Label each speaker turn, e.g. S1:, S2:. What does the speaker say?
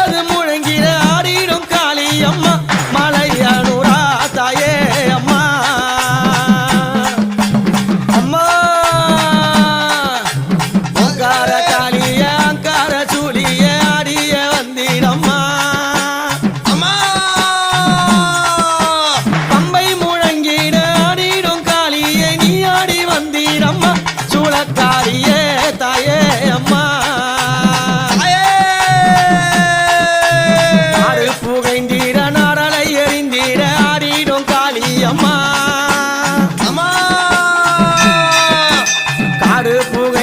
S1: அது முழங்கிட ஆடிடும் காளி அம்மா. மலையானூரா தாயே அம்மா. அம்மா. அங்கார காளிய அங்கார சூழிய ஆடிய வந்திடம்மா
S2: அம்மா.
S1: பம்பை முழங்கிட ஆடிடும் காளிய நீ ஆடி வந்திடம்மா சூழக்காளியே தாயே அம்மா. ஆடு புக